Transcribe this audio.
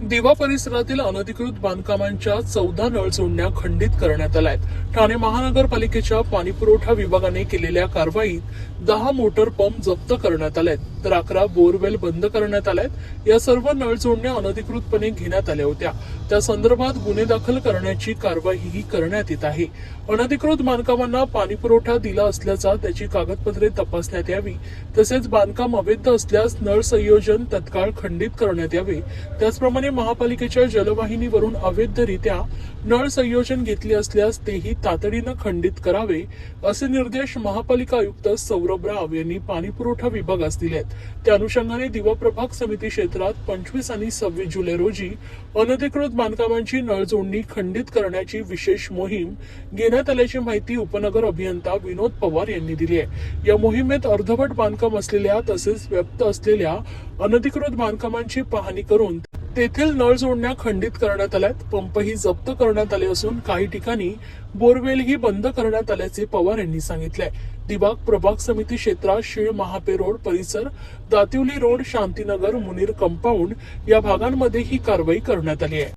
दिवा परिसरातील अनधिकृत बांधकामांच्या चौदा नळ जोडण्या खंडित करण्यात आल्या आहेत ठाणे महानगरपालिकेच्या पाणीपुरवठा विभागाने केलेल्या कारवाईत दहा मोटर पंप जप्त करण्यात आले आहेत तर अकरा बोरवेल बंद करण्यात आल्यात या सर्व नळ जोडण्या अनधिकृतपणे घेण्यात आल्या होत्या. त्या संदर्भात गुन्हे दाखल करण्याची कारवाईही करण्यात येत आहे. अनधिकृत बांधकामांना पाणीपुरवठा दिला असल्याचा त्याची कागदपत्रे तपासण्यात यावी. तसेच बांधकाम अवैध असल्यास नळ संयोजन तत्काळ खंडित करण्यात यावे. त्याचप्रमाणे महापालिकेच्या जलवाहिनीवरून अवैधरित्या नळ संयोजन घेतले असल्यास तेही तातडीनं खंडित करावे असे निर्देश महापालिका आयुक्त सौरभ राव यांनी पाणीपुरवठा विभागास दिले आहेत त्या अनुषंगाने दिवप्रभाग समिती क्षेत्रात पंचवीस आणि सव्वीस जुलै रोजी अनधिकृत बांधकामांची नळजोडणी खंडित करण्याची विशेष मोहीम घेण्यात आल्याची माहिती उपनगर अभियंता विनोद पवार यांनी दिली आहे. या मोहिमेत अर्धवट बांधकाम असलेल्या तसेच व्यक्त असलेल्या अनधिकृत बांधकामांची पाहणी करून तेथील नळ जोडण्या खंडित करण्यात आल्यात. पंपही जप्त करण्यात आले असून काही ठिकाणी बोरवेलही बंद करण्यात आल्याचे पवार यांनी सांगितले दिबाग प्रभाग समिती क्षेत्रात शीळ महापे रोड परिसर दातिवली रोड शांतीनगर मुनीर कंपाऊंड या भागांमध्ये ही कारवाई करण्यात आली आहे.